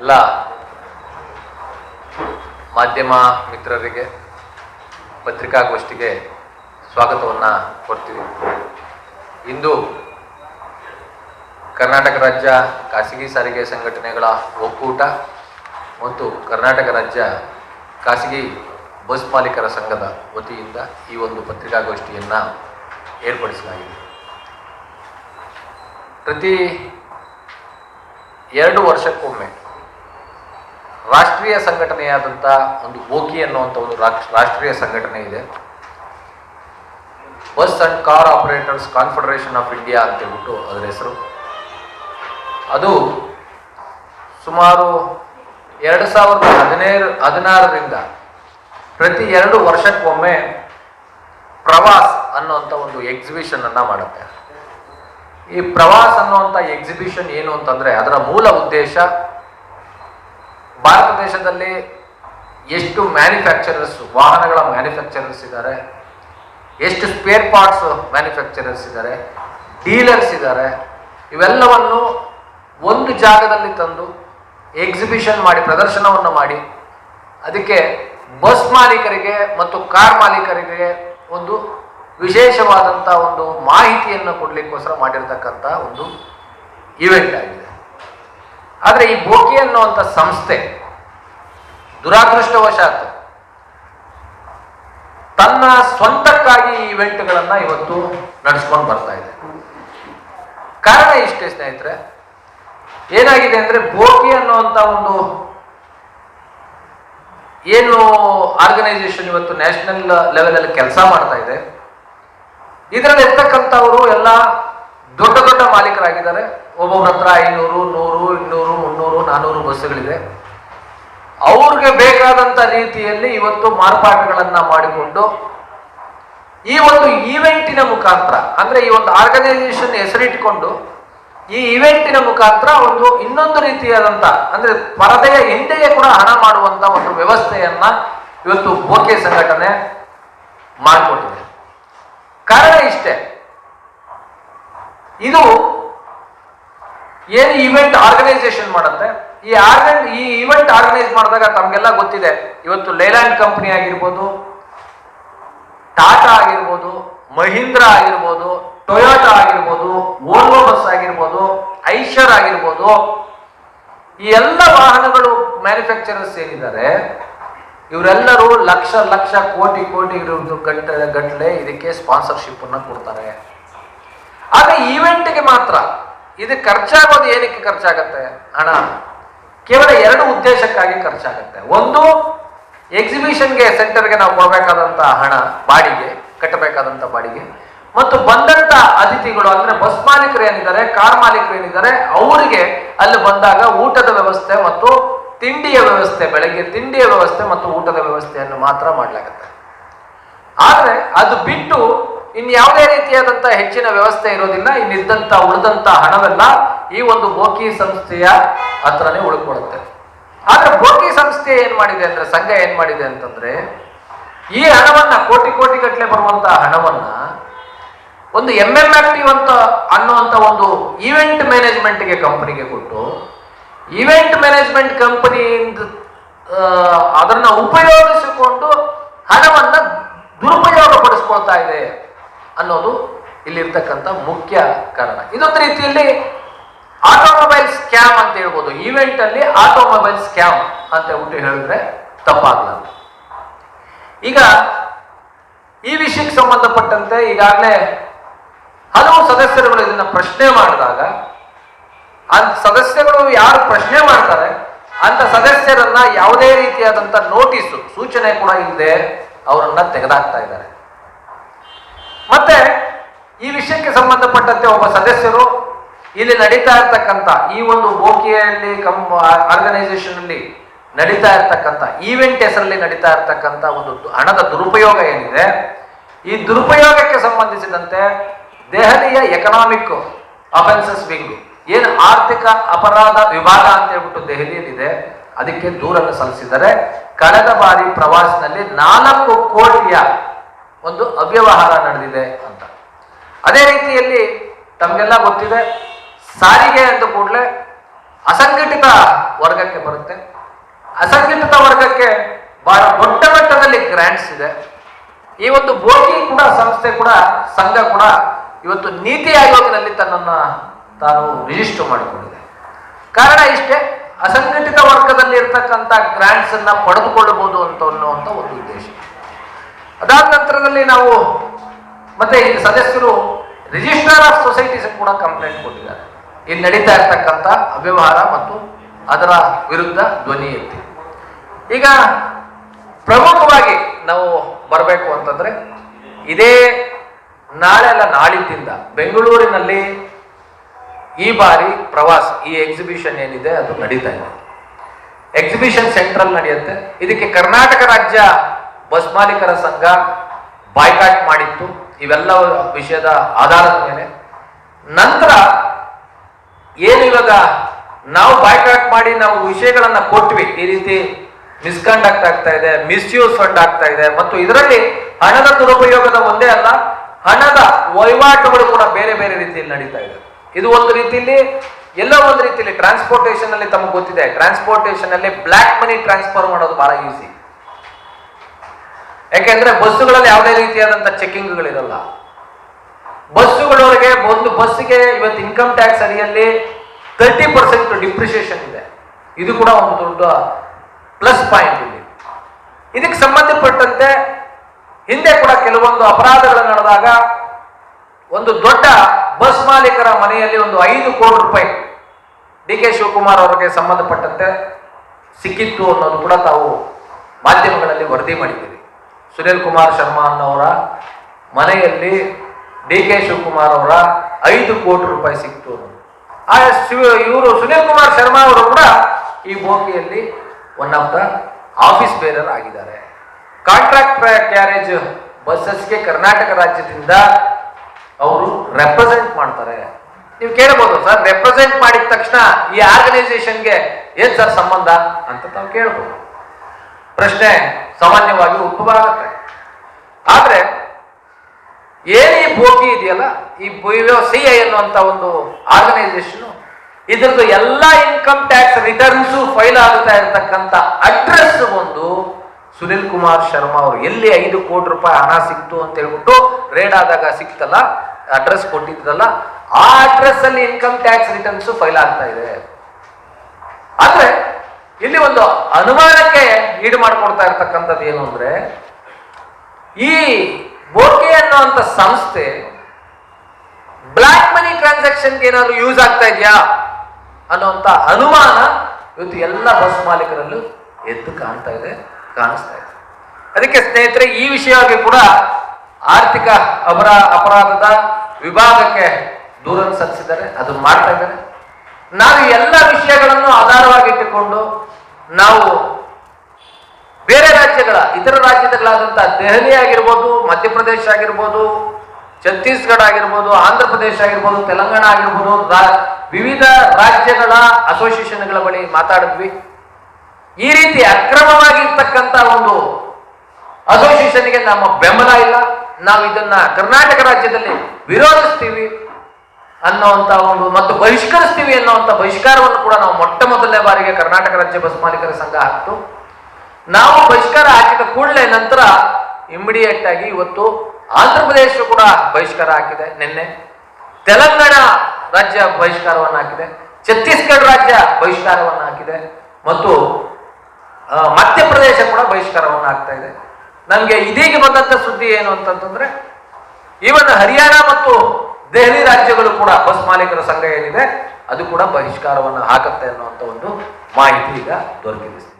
ಎಲ್ಲ ಮಾಧ್ಯಮ ಮಿತ್ರರಿಗೆ, ಪತ್ರಿಕಾಗೋಷ್ಠಿಗೆ ಸ್ವಾಗತವನ್ನು ಕೊಡ್ತೀವಿ. ಇಂದು ಕರ್ನಾಟಕ ರಾಜ್ಯ ಖಾಸಗಿ ಸಾರಿಗೆ ಸಂಘಟನೆಗಳ ಒಕ್ಕೂಟ ಮತ್ತು ಕರ್ನಾಟಕ ರಾಜ್ಯ ಖಾಸಗಿ ಬಸ್ ಮಾಲೀಕರ ಸಂಘದ ವತಿಯಿಂದ ಈ ಒಂದು ಪತ್ರಿಕಾಗೋಷ್ಠಿಯನ್ನು ಏರ್ಪಡಿಸಲಾಗಿದೆ. ಪ್ರತಿ ಎರಡು ವರ್ಷಕ್ಕೊಮ್ಮೆ ರಾಷ್ಟ್ರೀಯ ಸಂಘಟನೆಯಾದಂಥ ಒಂದು ಓಕಿ ಅನ್ನುವಂಥ ಒಂದು ರಾಷ್ಟ್ರೀಯ ಸಂಘಟನೆ ಇದೆ. Bus and car operators confederation of India ಅಂತ ಹೇಳ್ಬಿಟ್ಟು ಅದರ ಹೆಸರು. ಅದು ಸುಮಾರು ಎರಡು ಸಾವಿರದ ಹದಿನೇಳು ಹದಿನಾರರಿಂದ ಪ್ರತಿ ಎರಡು ವರ್ಷಕ್ಕೊಮ್ಮೆ ಪ್ರವಾಸ್ ಅನ್ನುವಂಥ ಒಂದು ಎಕ್ಸಿಬಿಷನ್ ಅನ್ನ ಮಾಡುತ್ತೆ. ಈ ಪ್ರವಾಸ್ ಅನ್ನುವಂಥ ಎಕ್ಸಿಬಿಷನ್ ಏನು ಅಂತಂದ್ರೆ ಅದರ ಮೂಲ ಉದ್ದೇಶ ದೇಶದಲ್ಲಿ ಎಷ್ಟು ಮ್ಯಾನುಫ್ಯಾಕ್ಚರರ್ಸ್ ವಾಹನಗಳ ಮ್ಯಾನುಫ್ಯಾಕ್ಚರರ್ಸ್ ಇದ್ದಾರೆ, ಎಷ್ಟು ಸ್ಪೇರ್ ಪಾರ್ಟ್ಸ್ ಮ್ಯಾನುಫ್ಯಾಕ್ಚರರ್ಸ್ ಇದ್ದಾರೆ ಡೀಲರ್ಸ್ ಇದ್ದಾರೆ, ಇವೆಲ್ಲವನ್ನು ಒಂದು ಜಾಗದಲ್ಲಿ ತಂದು ಎಕ್ಸಿಬಿಷನ್ ಮಾಡಿ, ಪ್ರದರ್ಶನವನ್ನು ಮಾಡಿ, ಅದಕ್ಕೆ ಬಸ್ ಮಾಲೀಕರಿಗೆ ಮತ್ತು ಕಾರ್ ಮಾಲೀಕರಿಗೆ ಒಂದು ವಿಶೇಷವಾದಂಥ ಒಂದು ಮಾಹಿತಿಯನ್ನು ಕೊಡಲಿಕ್ಕೋಸ್ಕರ ಮಾಡಿರ್ತಕ್ಕಂಥ ಒಂದು ಇವೆಂಟ್ ಆಗಿದೆ. ಆದರೆ ಈ ಬೋಕಿ ಅನ್ನುವಂಥ ಸಂಸ್ಥೆ ದುರಾದೃಷ್ಟವಶಾತ್ ತನ್ನ ಸ್ವಂತಕ್ಕಾಗಿ ಈ ಇವೆಂಟ್ಗಳನ್ನ ಇವತ್ತು ನಡೆಸ್ಕೊಂಡು ಬರ್ತಾ ಇದೆ. ಕಾರಣ ಇಷ್ಟೇ ಸ್ನೇಹಿತರೆ, ಏನಾಗಿದೆ ಅಂದ್ರೆ ಬೋಕಿ ಅನ್ನುವಂತ ಒಂದು ಏನು ಆರ್ಗನೈಸೇಷನ್ ಇವತ್ತು ನ್ಯಾಷನಲ್ ಲೆವೆಲ್ ಅಲ್ಲಿ ಕೆಲಸ ಮಾಡ್ತಾ ಇದೆ. ಇದರಲ್ಲಿ ಇರ್ತಕ್ಕಂಥವರು ಎಲ್ಲ ದೊಡ್ಡ ದೊಡ್ಡ ಮಾಲೀಕರಾಗಿದ್ದಾರೆ. ಒಬ್ಬೊಬ್ಬರ ಹತ್ರ ಐನೂರು, ನೂರು, ಇನ್ನೂರು, ಮುನ್ನೂರು, ನಾನೂರು ಬಸ್ಸುಗಳಿದೆ. ಅವ್ರಿಗೆ ಬೇಕಾದಂತ ರೀತಿಯಲ್ಲಿ ಇವತ್ತು ಮಾರ್ಪಾಟುಗಳನ್ನ ಮಾಡಿಕೊಂಡು ಈ ಒಂದು ಈವೆಂಟಿನ ಮುಖಾಂತರ, ಅಂದ್ರೆ ಈ ಒಂದು ಆರ್ಗನೈಸೇಷನ್ ಹೆಸರಿಟ್ಟುಕೊಂಡು ಈ ಇವೆಂಟಿನ ಮುಖಾಂತರ ಒಂದು ಇನ್ನೊಂದು ರೀತಿಯಾದಂತ, ಅಂದ್ರೆ ಪರದೆಯ ಹಿಂದೆಯೇ ಕೂಡ ಹಣ ಮಾಡುವಂತ ಒಂದು ವ್ಯವಸ್ಥೆಯನ್ನ ಇವತ್ತು ಬೋಕೆ ಸಂಘಟನೆ ಮಾಡಿಕೊಟ್ಟಿದೆ ಕಾರಣ ಇಷ್ಟೇ. ಇದು ಏನು ಇವೆಂಟ್ ಆರ್ಗನೈಸೇಷನ್ ಮಾಡುತ್ತೆ? ಈ ಆರ್ಗನ್ ಈ ಇವೆಂಟ್ ಆರ್ಗನೈಸ್ ಮಾಡಿದಾಗ ತಮಗೆಲ್ಲ ಗೊತ್ತಿದೆ. ಇವತ್ತು ಲೈಲ್ಯಾಂಡ್ ಕಂಪನಿ ಆಗಿರ್ಬೋದು, ಟಾಟಾ ಆಗಿರ್ಬೋದು, ಮಹೀಂದ್ರ ಆಗಿರ್ಬೋದು, ಟೊಯೋಟಾ ಆಗಿರ್ಬೋದು ಓಲ್ವೋ ಬಸ್ ಆಗಿರ್ಬೋದು, ಐಷರ್ ಆಗಿರ್ಬೋದು, ಈ ಎಲ್ಲ ವಾಹನಗಳು ಮ್ಯಾನುಫ್ಯಾಕ್ಚರರ್ಸ್ ಏನಿದ್ದಾರೆ, ಇವರೆಲ್ಲರೂ ಲಕ್ಷ ಲಕ್ಷ ಕೋಟಿ ಕೋಟಿ ಗಂಟೆ ಗಟ್ಟಲೆ ಇದಕ್ಕೆ ಸ್ಪಾನ್ಸರ್ಶಿಪ್ ಅನ್ನ ಕೊಡ್ತಾರೆ. ಆದ್ರೆ ಈವೆಂಟ್ಗೆ ಮಾತ್ರ, ಇದು ಖರ್ಚಾಗೋದು ಏನಕ್ಕೆ ಖರ್ಚಾಗತ್ತೆ? ಹಣ. ಕೇವಲ ಎರಡು ಉದ್ದೇಶಕ್ಕಾಗಿ ಖರ್ಚಾಗುತ್ತೆ. ಒಂದು ಎಕ್ಸಿಬಿಷನ್ಗೆ ಸೆಂಟರ್ಗೆ ನಾವು ಹೋಗಬೇಕಾದಂಥ ಹಣ ಬಾಡಿಗೆ ಕಟ್ಟಬೇಕಾದಂಥ ಬಾಡಿಗೆ. ಮತ್ತು ಬಂದಂತ ಅತಿಥಿಗಳು ಅಂದ್ರೆ ಬಸ್ ಮಾಲೀಕರು ಏನಿದ್ದಾರೆ ಕಾರ್ ಮಾಲೀಕರು ಏನಿದ್ದಾರೆ, ಅವರಿಗೆ ಅಲ್ಲಿ ಬಂದಾಗ ಊಟದ ವ್ಯವಸ್ಥೆ ಮತ್ತು ತಿಂಡಿಯ ವ್ಯವಸ್ಥೆ, ಬೆಳಗ್ಗೆ ತಿಂಡಿಯ ವ್ಯವಸ್ಥೆ ಮತ್ತು ಊಟದ ವ್ಯವಸ್ಥೆಯನ್ನು ಮಾತ್ರ ಮಾಡಲಾಗುತ್ತೆ. ಆದರೆ ಅದು ಬಿಟ್ಟು ಇನ್ಯಾವುದೇ ರೀತಿಯಾದಂತಹ ಹೆಚ್ಚಿನ ವ್ಯವಸ್ಥೆ ಇರೋದಿಲ್ಲ ಇನ್ನಿದ್ದಂತ ಉಳಿದಂತ ಹಣವೆಲ್ಲ ಈ ಒಂದು ಬೋಕಿ ಸಂಸ್ಥೆಯ ಹತ್ರನೇ ಉಳ್ಕೊಳ್ಳುತ್ತೆ. ಆದ್ರೆ ಬೋಕಿ ಸಂಸ್ಥೆ ಏನ್ ಮಾಡಿದೆ ಅಂದ್ರೆ, ಸಂಘ ಏನ್ ಮಾಡಿದೆ ಅಂತಂದ್ರೆ, ಈ ಹಣವನ್ನ, ಕೋಟಿ ಕೋಟಿ ಗಟ್ಟಲೆ ಬರುವಂತ ಹಣವನ್ನ ಒಂದು ಎಂ ಎಂ ಆಕ್ಟಿವ್ ಅಂತ ಅನ್ನುವಂತ ಒಂದು ಈವೆಂಟ್ ಮ್ಯಾನೇಜ್ಮೆಂಟ್ಗೆ ಕಂಪನಿಗೆ ಕೊಟ್ಟು ಈವೆಂಟ್ ಮ್ಯಾನೇಜ್ಮೆಂಟ್ ಕಂಪನಿಯಿಂದ ಅದನ್ನ ಉಪಯೋಗಿಸಿಕೊಂಡು ಹಣವನ್ನ ದುರುಪಯೋಗ ಪಡಿಸ್ಕೊಳ್ತಾ ಇದೆ ಅನ್ನೋದು ಇಲ್ಲಿರ್ತಕ್ಕಂಥ ಮುಖ್ಯ ಕಾರಣ. ಇದೊಂದು ರೀತಿಯಲ್ಲಿ ಆಟೋಮೊಬೈಲ್ ಸ್ಕ್ಯಾಮ್ ಅಂತ ಹೇಳ್ಬೋದು. ಈವೆಂಟ್ ಅಲ್ಲಿ ಆಟೋಮೊಬೈಲ್ ಸ್ಕ್ಯಾಮ್ ಅಂತ ಹೇಳ್ಬಿಟ್ಟು ಹೇಳಿದ್ರೆ ತಪ್ಪಾಗಲ್ಲ ಈಗ ಈ ವಿಷಯಕ್ಕೆ ಸಂಬಂಧಪಟ್ಟಂತೆ ಈಗಾಗಲೇ ಹಲವು ಸದಸ್ಯರುಗಳು ಇದನ್ನ ಪ್ರಶ್ನೆ ಮಾಡಿದಾಗ ಅಂತ ಸದಸ್ಯರು ಯಾರು ಪ್ರಶ್ನೆ ಮಾಡ್ತಾರೆ ಅಂತ ಸದಸ್ಯರನ್ನ ಯಾವುದೇ ರೀತಿಯಾದಂತ ನೋಟಿಸು, ಸೂಚನೆ ಕೂಡ ಇಲ್ಲದೆ ಅವರನ್ನ ತೆಗೆದಾಕ್ತಾ ಇದ್ದಾರೆ. ಮತ್ತೆ ಈ ವಿಷಯಕ್ಕೆ ಸಂಬಂಧಪಟ್ಟಂತೆ ಒಬ್ಬ ಸದಸ್ಯರು ಇಲ್ಲಿ ನಡೀತಾ ಇರ್ತಕ್ಕಂಥ ಈ ಒಂದು ಓಕೆಯಲ್ಲಿ ಕಂ ಆರ್ಗನೈಸೇಷನ್ ಅಲ್ಲಿ ನಡೀತಾ ಇರ್ತಕ್ಕಂಥ ಈವೆಂಟ್ ಹೆಸರಲ್ಲಿ ನಡೀತಾ ಇರ್ತಕ್ಕಂಥ ಒಂದು ಹಣದ ದುರುಪಯೋಗ ಏನಿದೆ, ಈ ದುರುಪಯೋಗಕ್ಕೆ ಸಂಬಂಧಿಸಿದಂತೆ ದೆಹಲಿಯ ಎಕನಾಮಿಕ್ ಅಫೆನ್ಸಸ್ ವಿಂಗ್ ಏನು ಆರ್ಥಿಕ ಅಪರಾಧ ವಿಭಾಗ ಅಂತ ಹೇಳ್ಬಿಟ್ಟು ದೆಹಲಿಯಲ್ಲಿದೆ, ಅದಕ್ಕೆ ದೂರನ್ನು ಸಲ್ಲಿಸಿದರೆ ಕಳೆದ ಬಾರಿ ಪ್ರವಾಸದಲ್ಲಿ ನಾಲ್ಕು ಕೋಟಿಯ ಒಂದು ಅವ್ಯವಹಾರ ನಡೆದಿದೆ ಅಂತ. ಅದೇ ರೀತಿಯಲ್ಲಿ ತಮಗೆಲ್ಲ ಗೊತ್ತಿದೆ ಸಾರಿಗೆ ಅಂದ ಕೂಡಲೇ ಅಸಂಘಟಿತ ವರ್ಗಕ್ಕೆ ಬರುತ್ತೆ. ಅಸಂಘಟಿತ ವರ್ಗಕ್ಕೆ ಬಹಳ ದೊಡ್ಡ ಮಟ್ಟದಲ್ಲಿ ಗ್ರ್ಯಾಂಟ್ಸ್ ಇದೆ. ಈ ಒಂದು ಬೋಗಿ ಕೂಡ ಸಂಸ್ಥೆ ಕೂಡ, ಸಂಘ ಕೂಡ ಇವತ್ತು ನೀತಿ ಆಯೋಗದಲ್ಲಿ ತನ್ನನ್ನ ತಾನು ರಿಜಿಸ್ಟರ್ ಮಾಡಿಕೊಂಡಿದೆ. ಕಾರಣ ಇಷ್ಟೇ, ಅಸಂಘಟಿತ ವರ್ಗದಲ್ಲಿ ಇರ್ತಕ್ಕಂಥ ಗ್ರಾಂಟ್ಸ್ ಅನ್ನ ಪಡೆದುಕೊಳ್ಳಬಹುದು ಅಂತ ಅನ್ನುವಂಥ ಒಂದು ಉದ್ದೇಶ. ಅದಾದ ನಂತರದಲ್ಲಿ ನಾವು ಮತ್ತೆ ಈ ಸದಸ್ಯರು ರಿಜಿಸ್ಟ್ರಾರ್ ಆಫ್ ಸೊಸೈಟೀಸ್ ಕೂಡ ಕಂಪ್ಲೇಂಟ್ ಕೊಟ್ಟಿದ್ದಾರೆ. ಇಲ್ಲಿ ನಡೀತಾ ಇರ್ತಕ್ಕಂಥ ಅವ್ಯವಹಾರ ಮತ್ತು ಅದರ ವಿರುದ್ಧ ಧ್ವನಿ ಎತ್ತಿ. ಈಗ ಪ್ರಮುಖವಾಗಿ ನಾವು ಬರಬೇಕು ಅಂತಂದ್ರೆ ಇದೇ ನಾಳೆ ಅಲ್ಲ ನಾಳಿದ್ದಿಂದ ಬೆಂಗಳೂರಿನಲ್ಲಿ ಈ ಬಾರಿ ಪ್ರವಾಸ, ಈ ಎಕ್ಸಿಬಿಷನ್ ಏನಿದೆ ಅದು ನಡೀತಾ ಇದೆ. ಎಕ್ಸಿಬಿಷನ್ ಸೆಂಟ್ರಲ್ ನಡೆಯುತ್ತೆ. ಇದಕ್ಕೆ ಕರ್ನಾಟಕ ರಾಜ್ಯ ಬಸ್ ಮಾಲೀಕರ ಸಂಘ ಬಾಯ್ಕಾಟ್ ಮಾಡಿತ್ತು. ಇವೆಲ್ಲ ವಿಷಯದ ಆಧಾರದ ಮೇಲೆ. ನಂತರ ಏನು ಇವಾಗ ನಾವು ಬಾಯ್ಕಾಟ್ ಮಾಡಿ ನಾವು ವಿಷಯಗಳನ್ನ ಕೊಟ್ವಿ. ಈ ರೀತಿ ಮಿಸ್ಕಂಡಕ್ಟ್ ಆಗ್ತಾ ಇದೆ ಮಿಸ್ಯೂಸ್ ಫಂಡ್ ಆಗ್ತಾ ಇದೆ. ಮತ್ತು ಇದರಲ್ಲಿ ಹಣದ ದುರುಪಯೋಗದ ಒಂದೇ ಅಲ್ಲ, ಹಣದ ವಹಿವಾಟುಗಳು ಕೂಡ ಬೇರೆ ಬೇರೆ ರೀತಿಯಲ್ಲಿ ನಡೀತಾ ಇದೆ. ಇದು ಒಂದು ರೀತಿಯಲ್ಲಿ, ಎಲ್ಲ ಒಂದು ರೀತಿಯಲ್ಲಿ ಟ್ರಾನ್ಸ್ಪೋರ್ಟೇಷನ್ ಅಲ್ಲಿ ತಮಗೆ ಗೊತ್ತಿದೆ. ಟ್ರಾನ್ಸ್ಪೋರ್ಟೇಷನ್ ಅಲ್ಲಿ ಬ್ಲಾಕ್ ಮನಿ ಟ್ರಾನ್ಸ್ಫರ್ ಮಾಡೋದು ಬಹಳ ಈಸಿ ಯಾಕೆಂದ್ರೆ ಬಸ್ಸುಗಳಲ್ಲಿ ಯಾವುದೇ ರೀತಿಯಾದಂತಹ ಚೆಕಿಂಗ್ಗಳಿರಲ್ಲ ಬಸ್ಸುಗಳವರೆಗೆ ಒಂದು ಬಸ್ಸಿಗೆ ಇವತ್ತು ಇನ್ಕಮ್ ಟ್ಯಾಕ್ಸ್ ಅಡಿಯಲ್ಲಿ ತರ್ಟಿ ಪರ್ಸೆಂಟ್ ಡಿಪ್ರಿಸಿಯೇಷನ್ ಇದೆ. ಇದು ಕೂಡ ಒಂದು ದೊಡ್ಡ ಪ್ಲಸ್ ಪಾಯಿಂಟ್ ಇಲ್ಲಿ. ಇದಕ್ಕೆ ಸಂಬಂಧಪಟ್ಟಂತೆ ಹಿಂದೆ ಕೂಡ ಕೆಲವೊಂದು ಅಪರಾಧಗಳು ನಡೆದಾಗ ಒಂದು ದೊಡ್ಡ ಬಸ್ ಮಾಲೀಕರ ಮನೆಯಲ್ಲಿ ಒಂದು ಐದು ಕೋಟಿ ರೂಪಾಯಿ ಡಿ ಕೆ ಶಿವಕುಮಾರ್ ಅವರಿಗೆ ಸಂಬಂಧಪಟ್ಟಂತೆ ಸಿಕ್ಕಿತ್ತು ಅನ್ನೋದು ಕೂಡ ತಾವು ಮಾಧ್ಯಮಗಳಲ್ಲಿ ವರದಿ ಮಾಡಿದ್ದೀರಿ. ಸುನೀಲ್ ಕುಮಾರ್ ಶರ್ಮಾ ಅನ್ನೋರ ಮನೆಯಲ್ಲಿ ಡಿ ಕೆ ಶಿವಕುಮಾರ್ ಅವರ ಐದು ಕೋಟಿ ರೂಪಾಯಿ ಸಿಕ್ತು. ಆ ಶಿವ, ಇವರು ಸುನೀಲ್ ಕುಮಾರ್ ಶರ್ಮಾ ಅವರು ಕೂಡ ಈ ಬೋಗಿಯಲ್ಲಿ one of the office bearer ಆಗಿದ್ದಾರೆ. ಕಾಂಟ್ರಾಕ್ಟ್ ಕ್ಯಾರೇಜ್ ಬಸ್ಸಸ್ಗೆ ಕರ್ನಾಟಕ ರಾಜ್ಯದಿಂದ ಅವರು ರೆಪ್ರೆಸೆಂಟ್ ಮಾಡ್ತಾರೆ. ನೀವು ಕೇಳ್ಬೋದು ಸರ್ ರೆಪ್ರೆಸೆಂಟ್ ಮಾಡಿದ ತಕ್ಷಣ ಈ ಆರ್ಗನೈಸೇಷನ್ಗೆ ಏನ್ ಸರ್ ಸಂಬಂಧ ಅಂತ ತಾವು ಕೇಳ್ಬೋದು. ಪ್ರಶ್ನೆ ಸಾಮಾನ್ಯವಾಗಿ ಉದ್ಭವ ಆಗುತ್ತೆ. ಆದ್ರೆ ಏನು ಈ ಬೋಗಿ ಇದೆಯಲ್ಲ, ಈ ಸಿ ಐ ಅನ್ನುವಂತ ಒಂದು ಆರ್ಗನೈಸೇಷನ್ ಇದರದ್ದು ಎಲ್ಲ ಇನ್ಕಮ್ ಟ್ಯಾಕ್ಸ್ ರಿಟರ್ನ್ಸ್ ಫೈಲ್ ಆಗುತ್ತಾ ಇರತಕ್ಕಂತ ಅಡ್ರೆಸ್ ಒಂದು ಸುನಿಲ್ ಕುಮಾರ್ ಶರ್ಮಾ ಅವರು. ಎಲ್ಲಿ ಐದು ಕೋಟಿ ರೂಪಾಯಿ ಹಣ ಸಿಕ್ತು ಅಂತ ಹೇಳ್ಬಿಟ್ಟು ರೇಡ್ ಆದಾಗ ಸಿಕ್ತಲ್ಲ ಅಡ್ರೆಸ್ ಕೊಟ್ಟಿದ್ರಲ್ಲ, ಆ ಅಡ್ರೆಸ್ ಅಲ್ಲಿ ಇನ್ಕಮ್ ಟ್ಯಾಕ್ಸ್ ರಿಟರ್ನ್ಸ್ ಫೈಲ್ ಆಗ್ತಾ ಇದೆ. ಆದ್ರೆ, ಇಲ್ಲಿ ಒಂದು ಅನುಮಾನಕ್ಕೆ ಈಡು ಮಾಡಿಕೊಡ್ತಾ ಇರ್ತಕ್ಕಂಥದ್ದು ಏನು ಅಂದ್ರೆ, ಈ ಬೋಕೆ ಅನ್ನುವಂಥ ಸಂಸ್ಥೆ ಬ್ಲ್ಯಾಕ್ ಮನಿ ಟ್ರಾನ್ಸಾಕ್ಷನ್ಗೆ ಏನಾದ್ರು ಯೂಸ್ ಆಗ್ತಾ ಇದೆಯಾ? ಅನ್ನುವಂಥ ಅನುಮಾನ ಇವತ್ತು ಎಲ್ಲ ಬಸ್ ಮಾಲೀಕರಲ್ಲೂ ಎದ್ದು ಕಾಣ್ತಾ ಇದೆ, ಕಾಣಿಸ್ತಾ ಇದೆ. ಅದಕ್ಕೆ ಸ್ನೇಹಿತರೆ, ಈ ವಿಷಯವಾಗಿ ಕೂಡ ಆರ್ಥಿಕ ಅಪರಾ, ಅಪರಾಧದ ವಿಭಾಗಕ್ಕೆ ದೂರನ್ನು ಸಲ್ಲಿಸಿದ್ದಾರೆ, ಅದು ಮಾಡ್ತಾ ಇದ್ದಾರೆ. ನಾವು ಎಲ್ಲ ವಿಷಯಗಳನ್ನು ಆಧಾರವಾಗಿಟ್ಟುಕೊಂಡು ನಾವು ಬೇರೆ ರಾಜ್ಯಗಳ, ಇತರ ರಾಜ್ಯಗಳಾದಂತಹ ದೆಹಲಿ ಆಗಿರ್ಬೋದು, ಮಧ್ಯಪ್ರದೇಶ ಆಗಿರ್ಬೋದು, ಛತ್ತೀಸ್ಗಢ ಆಗಿರ್ಬೋದು ಆಂಧ್ರ ಪ್ರದೇಶ ಆಗಿರ್ಬೋದು, ತೆಲಂಗಾಣ ಆಗಿರ್ಬೋದು ವಿವಿಧ ರಾಜ್ಯಗಳ ಅಸೋಸಿಯೇಷನ್ಗಳ ಬಳಿ ಮಾತಾಡಿದ್ವಿ. ಈ ರೀತಿ ಅಕ್ರಮವಾಗಿರ್ತಕ್ಕಂಥ ಒಂದು ಅಸೋಸಿಯೇಷನ್ಗೆ ನಮ್ಮ ಬೆಂಬಲ ಇಲ್ಲ. ನಾವು ಇದನ್ನ ಕರ್ನಾಟಕ ರಾಜ್ಯದಲ್ಲಿ ವಿರೋಧಿಸ್ತೀವಿ ಅನ್ನೋಂತ ಒಂದು ಮತ್ತು ಬಹಿಷ್ಕರಿಸ್ತೀವಿ ಅನ್ನೋಂಥ ಬಹಿಷ್ಕಾರವನ್ನು ಕೂಡ ನಾವು ಮೊಟ್ಟ ಮೊದಲನೇ ಬಾರಿಗೆ ಕರ್ನಾಟಕ ರಾಜ್ಯ ಬಸ್ ಮಾಲೀಕರ ಸಂಘ ಹಾಕ್ತು. ನಾವು ಬಹಿಷ್ಕಾರ ಹಾಕಿದ ಕೂಡಲೇ ನಂತರ ಇಮಿಡಿಯೇಟ್ ಆಗಿ ಇವತ್ತು ಆಂಧ್ರ ಪ್ರದೇಶ ಕೂಡ ಬಹಿಷ್ಕಾರ ಹಾಕಿದೆ ನಿನ್ನೆ. ತೆಲಂಗಾಣ ರಾಜ್ಯ ಬಹಿಷ್ಕಾರವನ್ನು ಹಾಕಿದೆ. ಛತ್ತೀಸ್ಗಢ ರಾಜ್ಯ ಬಹಿಷ್ಕಾರವನ್ನು ಹಾಕಿದೆ. ಮತ್ತು ಮಧ್ಯಪ್ರದೇಶ ಕೂಡ ಬಹಿಷ್ಕಾರವನ್ನು ಹಾಕ್ತಾ ಇದೆ. ನಮಗೆ ಇದೀಗ ಬಂದಂತ ಸುದ್ದಿ ಏನು ಅಂತಂತಂದ್ರೆ, ಈವನ್ ಹರಿಯಾಣ ಮತ್ತು ದೆಹಲಿ ರಾಜ್ಯಗಳು ಕೂಡ ಬಸ್ ಮಾಲೀಕರ ಸಂಘ ಏನಿದೆ, ಅದು ಕೂಡ ಬಹಿಷ್ಕಾರವನ್ನು ಹಾಕುತ್ತೆ ಅನ್ನುವಂಥ ಒಂದು ಮಾಹಿತಿ ಈಗ ದೊರಕಿದೆ.